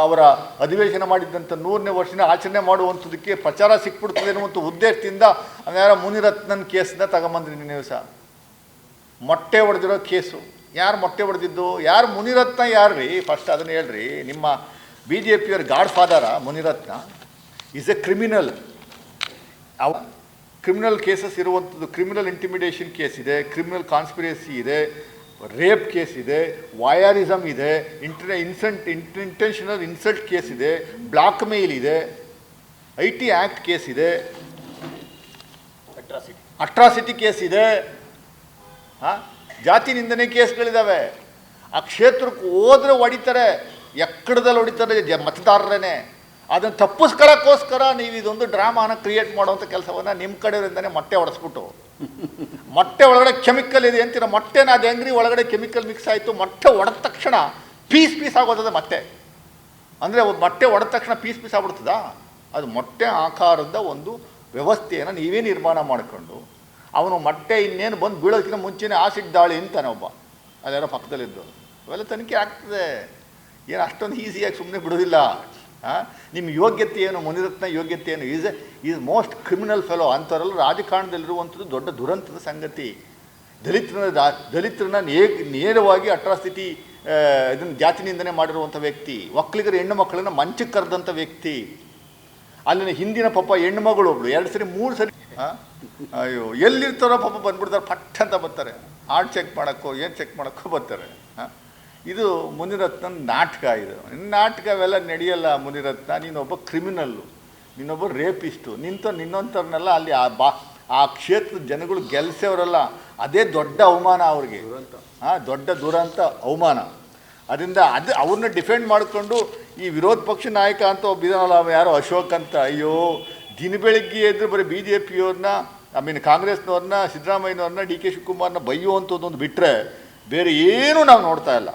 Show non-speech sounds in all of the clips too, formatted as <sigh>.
ಅವರ ಅಧಿವೇಶನ ಮಾಡಿದ್ದಂಥ ನೂರನೇ ವರ್ಷನ ಆಚರಣೆ ಮಾಡುವಂಥದ್ದಕ್ಕೆ ಪ್ರಚಾರ ಸಿಕ್ಬಿಡ್ತದೆ ಅನ್ನುವಂಥ ಉದ್ದೇಶದಿಂದ ಅವ್ಯಾರ ಮುನಿರತ್ನನ್ ಕೇಸನ್ನ ತಗೊಂಬಂದ್ರಿ ನಿನ್ನೆ ದಿವಸ. ಮೊಟ್ಟೆ ಹೊಡೆದಿರೋ ಕೇಸು. ಯಾರು ಮೊಟ್ಟೆ ಹೊಡೆದಿದ್ದು ಯಾರು ಮುನಿರತ್ನ ಯಾರು ರೀ? ಫಸ್ಟ್ ಅದನ್ನು ಹೇಳ್ರಿ. ನಿಮ್ಮ B J ಪಿಯವ್ರ godfather Munirathna is a criminal ಅವ ಕ್ರಿಮಿನಲ್ ಕೇಸಸ್ ಇರುವಂಥದ್ದು ಕ್ರಿಮಿನಲ್ ಇಂಟಿಮಿಡೇಷನ್ ಕೇಸ್ ಇದೆ ಕ್ರಿಮಿನಲ್ ಕಾನ್ಸ್ಪಿರೇಸಿ ಇದೆ ರೇಪ್ ಕೇಸ್ ಇದೆ ವಾಯಾರಿಸಮ್ ಇದೆ ಇಂಟರ್ ಇನ್ಸೆಂಟ್ ಇಂಟೆನ್ಷನಲ್ ಇನ್ಸಲ್ಟ್ ಕೇಸ್ ಇದೆ ಬ್ಲಾಕ್ ಮೇಲ್ ಇದೆ ಐ ಟಿ ಆ್ಯಕ್ಟ್ ಕೇಸ್ ಇದೆ. ಅಟ್ರಾಸಿಟಿ ಕೇಸ್ ಇದೆ. ಹಾಂ? ಜಾತಿ ನಿಂದನೆ ಕೇಸ್ಗಳಿದ್ದಾವೆ ಆ ಕ್ಷೇತ್ರಕ್ಕೆ ಹೋದ್ರೆ ಹೊಡಿತಾರೆ ಎಕ್ಕಡದಲ್ಲಿ ಹೊಡಿತಾರೆ ಜ ಮತದಾರರೇ ಅದನ್ನು ತಪ್ಪಿಸ್ಕೊಳ್ಳೋಕ್ಕೋಸ್ಕರ ನೀವು ಇದೊಂದು ಡ್ರಾಮಾನ ಕ್ರಿಯೇಟ್ ಮಾಡುವಂಥ ಕೆಲಸವನ್ನು ನಿಮ್ಮ ಕಡೆಯಿಂದನೇ ಮತ್ತೆ ಹೊಡೆಸ್ಬಿಟ್ಟು <laughs> ಮೊಟ್ಟೆ ಒಳಗಡೆ ಕೆಮಿಕಲ್ ಇದೆ ಅಂತೀರ ಮೊಟ್ಟೆನ ಅದು ಹೆಂಗ್ರಿ ಒಳಗಡೆ ಕೆಮಿಕಲ್ ಮಿಕ್ಸ್ ಆಯಿತು, ಮೊಟ್ಟೆ ಒಡೆದ ತಕ್ಷಣ ಪೀಸ್ ಪೀಸ್ ಆಗೋದದ ಮತ್ತೆ ಅಂದರೆ ಮೊಟ್ಟೆ ಒಡೆದ ತಕ್ಷಣ ಪೀಸ್ ಪೀಸ್ ಆಗ್ಬಿಡ್ತದ? ಅದು ಮೊಟ್ಟೆ ಆಕಾರದ ಒಂದು ವ್ಯವಸ್ಥೆಯನ್ನು ನೀವೇ ನಿರ್ಮಾಣ ಮಾಡಿಕೊಂಡು, ಅವನು ಮೊಟ್ಟೆ ಇನ್ನೇನು ಬಂದು ಬೀಳೋದಕ್ಕಿಂತ ಮುಂಚೆನೇ ಆಸಿಡ್ ದಾಳಿ ಅಂತಾನೆ ಒಬ್ಬ. ಅದ್ಯಾರೋ ಪಕ್ಕದಲ್ಲಿದ್ದು ಅವೆಲ್ಲ ತನಿಖೆ ಆಗ್ತದೆ. ಏನು ಅಷ್ಟೊಂದು ಈಸಿಯಾಗಿ ಸುಮ್ಮನೆ ಬಿಡೋದಿಲ್ಲ. ನಿಮ್ಮ ಯೋಗ್ಯತೆ ಏನು, ಮುನಿರತ್ನ ಯೋಗ್ಯತೆ ಏನು? Is is most criminal fellow ಅಂಥವರೆಲ್ಲ ರಾಜಕಾರಣದಲ್ಲಿರುವಂಥದ್ದು ದೊಡ್ಡ ದುರಂತದ ಸಂಗತಿ. ದಲಿತರನ್ನ ದಲಿತರನ್ನ ನೇ ನೇರವಾಗಿ ಅಟ್ರಾಸಿಟಿ ಇದನ್ನು ಜಾತಿ ನಿಂದನೆ ಮಾಡಿರುವಂಥ ವ್ಯಕ್ತಿ. ಒಕ್ಕಲಿಗರ ಹೆಣ್ಣು ಮಕ್ಕಳನ್ನ ಮಂಚಕ್ಕೆ ಕರೆದಂಥ ವ್ಯಕ್ತಿ. ಅಲ್ಲಿನ ಹಿಂದಿನ ಪಾಪ ಹೆಣ್ಣು ಮಗಳು ಒಬ್ಳು. ಎರಡು ಸರಿ, ಮೂರು ಸರಿ? ಅಯ್ಯೋ, ಎಲ್ಲಿರ್ತಾರೋ ಪಾಪ ಬಂದ್ಬಿಡ್ತಾರೆ, ಪಟ್ ಅಂತ ಬರ್ತಾರೆ. ಆಡ್ ಚೆಕ್ ಮಾಡೋಕ್ಕೋ, ಏನು ಚೆಕ್ ಮಾಡೋಕ್ಕೋ ಬರ್ತಾರೆ, ಆ? ಇದು ಮುನಿರತ್ನ ನಾಟಕ ಇದು. ನಿನ್ನ ನಾಟಕ ಅವೆಲ್ಲ ನಡೆಯಲ್ಲ ಮುನಿರತ್ನ ನೀನೊಬ್ಬ ಕ್ರಿಮಿನಲ್ಲು ನೀನೊಬ್ಬ ರೇಪಿಸ್ಟು ನಿಂತ ನಿನ್ನೊಂಥವ್ರನ್ನೆಲ್ಲ ಅಲ್ಲಿ ಆ ಬಾ ಆ ಕ್ಷೇತ್ರದ ಜನಗಳು ಗೆಲ್ಸೋರಲ್ಲ ಅದೇ ದೊಡ್ಡ ಅವಮಾನ ಅವ್ರಿಗೆ. ಹಾಂ ದೊಡ್ಡ ದುರಂತ ಅವಮಾನ. ಅದರಿಂದ ಅದು ಅವ್ರನ್ನ ಡಿಫೆಂಡ್ ಮಾಡಿಕೊಂಡು ಈ ವಿರೋಧ ಪಕ್ಷ ನಾಯಕ ಅಂತ ಒಬ್ಬ ಇದಾನಲ್ಲ ಅವ ಯಾರೋ ಅಶೋಕ್ ಅಂತ. ಅಯ್ಯೋ ದಿನ ಬೆಳಿಗ್ಗೆ ಎದ್ರು ಬರೀ ಬಿ ಜೆ ಪಿಯವ್ರನ್ನ ಐ ಮೀನ್ ಕಾಂಗ್ರೆಸ್ನವ್ರನ್ನ ಸಿದ್ದರಾಮಯ್ಯನವ್ರನ್ನ ಡಿ ಕೆ ಶಿವಕುಮಾರ್ನ ಬೈಯುವಂಥದ್ದೊಂದು ಬಿಟ್ಟರೆ ಬೇರೆ ಏನೂ ನಾವು ನೋಡ್ತಾ ಇಲ್ಲ.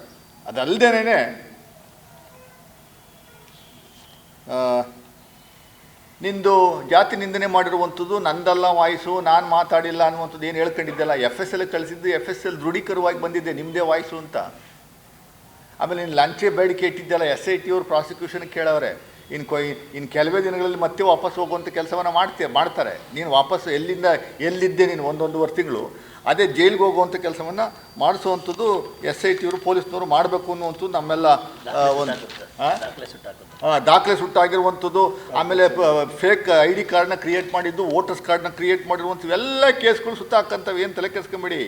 ಅದಲ್ಲದೇನೆ ನಿಂದು ಜಾತಿ ನಿಂದನೆ ಮಾಡಿರುವಂಥದ್ದು ನಂದಲ್ಲ ವಾಯ್ಸು, ನಾನು ಮಾತಾಡಿಲ್ಲ ಅನ್ನುವಂಥದ್ದು ಏನು ಹೇಳ್ಕೊಂಡಿದ್ದೆಲ್ಲ? ಎಫ್ ಎಸ್ ಎಲ್ ಕಳಿಸಿದ್ದು ಎಫ್ ಎಸ್ ಎಲ್ ದೃಢೀಕರವಾಗಿ ಬಂದಿದ್ದೆ ನಿಮ್ಮದೇ ವಾಯ್ಸು ಅಂತ. ಆಮೇಲೆ ನೀನು ಲಂಚೆ ಬೇಡಿಕೆ ಇಟ್ಟಿದ್ದೆಲ್ಲ ಎಸ್ ಐ ಟಿ ಅವ್ರು ಪ್ರಾಸಿಕ್ಯೂಷನ್ ಕೇಳವ್ರೆ. ಇನ್ನು ಕೊಯ್ ಇನ್ನು ಕೆಲವೇ ದಿನಗಳಲ್ಲಿ ಮತ್ತೆ ವಾಪಸ್ ಹೋಗುವಂಥ ಕೆಲಸವನ್ನು ಮಾಡ್ತೀಯ ಮಾಡ್ತಾರೆ. ನೀನು ವಾಪಸ್ ಎಲ್ಲಿಂದ ಎಲ್ಲಿದ್ದೆ ನೀನು ಒಂದೊಂದುವರೆ ತಿಂಗಳು ಅದೇ ಜೈಲಿಗೆ ಹೋಗುವಂಥ ಕೆಲಸವನ್ನು ಮಾಡಿಸುವಂಥದ್ದು ಎಸ್ ಐ ಟಿಯವರು ಪೊಲೀಸ್ನವರು ಮಾಡಬೇಕು ಅನ್ನುವಂಥದ್ದು ನಮ್ಮೆಲ್ಲ ಒಂದು ದಾಖಲೆ ಸುಟ್ಟಾಗಿರುವಂಥದ್ದು ಆಮೇಲೆ ಫೇಕ್ ಐ ಡಿ ಕಾರ್ಡ್ನ ಕ್ರಿಯೇಟ್ ಮಾಡಿದ್ದು ವೋಟರ್ಸ್ ಕಾರ್ಡ್ನ ಕ್ರಿಯೇಟ್ ಮಾಡಿರುವಂಥದ್ದು ಎಲ್ಲ ಕೇಸ್ಗಳು ಸುತ್ತ ಹಾಕಂತವೆ ಏನು ತಲೆ ಕೆಸ್ಕೊಂಬೇಡಿ